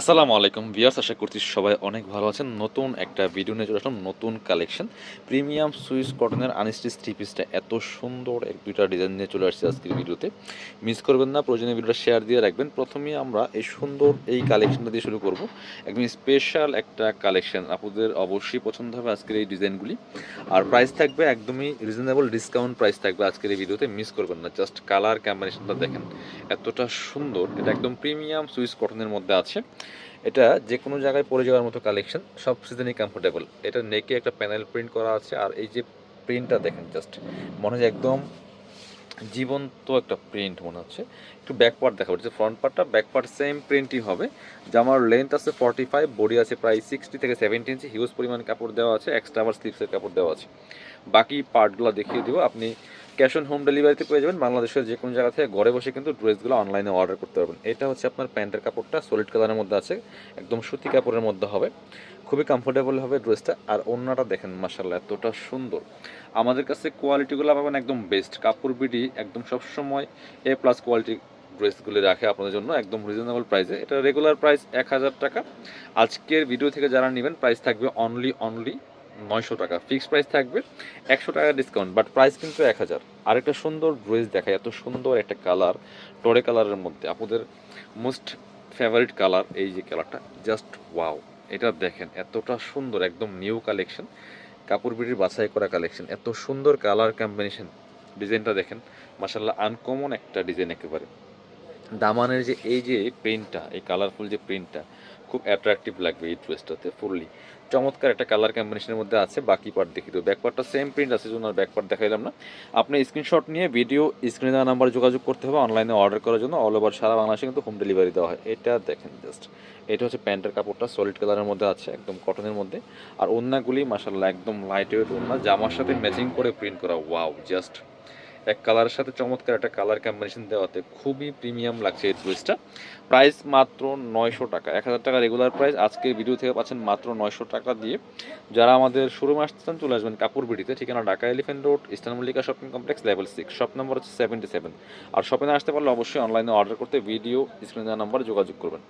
আসসালামু আলাইকুম ভিয়ার্স আশা করছি সবাই অনেক ভালো আছেন। নতুন একটা ভিডিও নিয়ে চলে আসলাম, নতুন কালেকশন প্রিমিয়াম সুইস কটনের আনস্টিচ থ্রি পিসটা এত সুন্দর এক দুইটা ডিজাইন নিয়ে চলে আসছে আজকের ভিডিওতে মিস করবেন না প্রয়োজনীয় ভিডিওটা শেয়ার দিয়ে রাখবেন। প্রথমে আমরা এই সুন্দর এই কালেকশনটা দিয়ে শুরু করব। একদম স্পেশাল একটা কালেকশন আপনাদের অবশ্যই পছন্দ হবে আজকের এই ডিজাইনগুলি আর প্রাইস থাকবে একদমই রিজনেবল ডিসকাউন্ট প্রাইস থাকবে আজকের এই ভিডিওতে মিস করবেন না জাস্ট কালার কম্বিনেশনটা দেখেন। এতটা সুন্দর, এটা একদম প্রিমিয়াম সুইস কটনের মধ্যে আছে। এটা যে কোনো জায়গায় পরে যাওয়ার মতো কালেকশন সব সিজনই কমফোর্টেবল এটা নেকে একটা প্যানেল প্রিন্ট করা আছে, আর এই যে প্রিন্টটা দেখেন জাস্ট মনে হয় একদম জীবন্ত একটা প্রিন্ট মনে হচ্ছে। একটু ব্যাক পার্ট দেখা হচ্ছে ফ্রন্ট পার্টটা ব্যাক পার্ট সেম প্রিন্টই হবে। জামার লেন্থ আছে ফর্টি ফাইভ বডি আছে প্রায় সিক্সটি থেকে সেভেন্টি ইঞ্চি হিউজ পরিমাণ কাপড় দেওয়া আছে এক্সট্রা আবার স্লিপসের কাপড় দেওয়া আছে। বাকি পার্টগুলো দেখিয়ে দিব, আপনি ক্যাশ অন হোম ডেলিভারিতে পেয়ে যাবেন বাংলাদেশের যে কোনো জায়গা থেকে ঘরে বসে কিন্তু ড্রেসগুলো অনলাইনে অর্ডার করতে পারবেন। এটা হচ্ছে আপনার প্যান্টের কাপড়টা, সলিড কালারের মধ্যে আছে, একদম সুতি কাপড়ের মধ্যে হবে। খুবই কমফোর্টেবল হবে ড্রেসটা। আর অন্যটা দেখেন মাসাল্লাহ এতটা সুন্দর। আমাদের কাছে কোয়ালিটিগুলো পাবেন একদম বেস্ট কাপড় বিডি একদম সবসময় এ প্লাস কোয়ালিটি ড্রেসগুলি রাখে আপনাদের জন্য, একদম রিজনেবল প্রাইসে এটা রেগুলার প্রাইস এক হাজার টাকা। আজকের ভিডিও থেকে যারা নেবেন প্রাইস থাকবে অনলি অনলি নয়শো টাকা। ফিক্সড প্রাইস থাকবে একশো টাকা ডিসকাউন্ট বাট প্রাইস কিন্তু এক হাজার। আরেকটা সুন্দর ড্রেস দেখায় এত সুন্দর একটা কালার টরে কালারের মধ্যে। আপনাদের মোস্ট ফেভারিট কালার এই যে কালারটা জাস্ট ওয়াও এটা দেখেন, এতটা সুন্দর, একদম নিউ কালেকশন কাপড় বিড়ির বাছাই করা কালেকশন এত সুন্দর কালার কম্বিনেশন ডিজাইনটা দেখেন মাসাল্লাহ আনকমন একটা ডিজাইন একেবারে। দামানের যে এই যে প্রিন্টটা এই কালারফুল যে প্রিন্টটা খুব অ্যাট্রাকটিভ লাগবে এই ড্রেসটাতে ফুললি চমৎকার একটা কালার কম্বিনেশনের মধ্যে আছে, বাকি পার্ট দেখি দেবো। ব্যাক পার্টটা সেম প্রিন্ট আছে জন্য ব্যাক পার্ট দেখাইলাম না। আপনি স্ক্রিনশট নিয়ে ভিডিও স্ক্রিনে দেওয়া নাম্বার যোগাযোগ করতে হবে অনলাইনে অর্ডার করার জন্য। অল ওভার সারা বাংলাদেশে কিন্তু হোম ডেলিভারি দেওয়া হয়। এটা দেখেন জাস্ট এটা হচ্ছে প্যান্টের কাপড়টা সলিড কালারের মধ্যে আছে, একদম কটনের মধ্যে। আর ওন্নাগুলি মাসাল্লাহ একদম লাইট ওয়েট ওন্না, জামার সাথে ম্যাচিং করে প্রিন্ট করা। ওয়াও জাস্ট এক কালারের সাথে চমৎকার একটা কালার কম্বিনেশন দেওয়াতে খুবই প্রিমিয়াম লাগছে এই ড্রেসটা প্রাইস মাত্র নয়শো টাকা, এক হাজার টাকা রেগুলার প্রাইস আজকে ভিডিও থেকে পাচ্ছেন মাত্র নয়শো টাকা দিয়ে। যারা আমাদের শোরুমে আসতেন চলে আসবেন কাপড় বিডিতে, ঠিকানা Dhaka elephant road eastern Mallika shopping complex level six shop number হচ্ছে সেভেন্টি সেভেন আর শপিংয়ে আসতে পারলে অবশ্যই অনলাইনে অর্ডার করতে ভিডিও স্ক্রিনে দেওয়া নাম্বারে যোগাযোগ করবেন।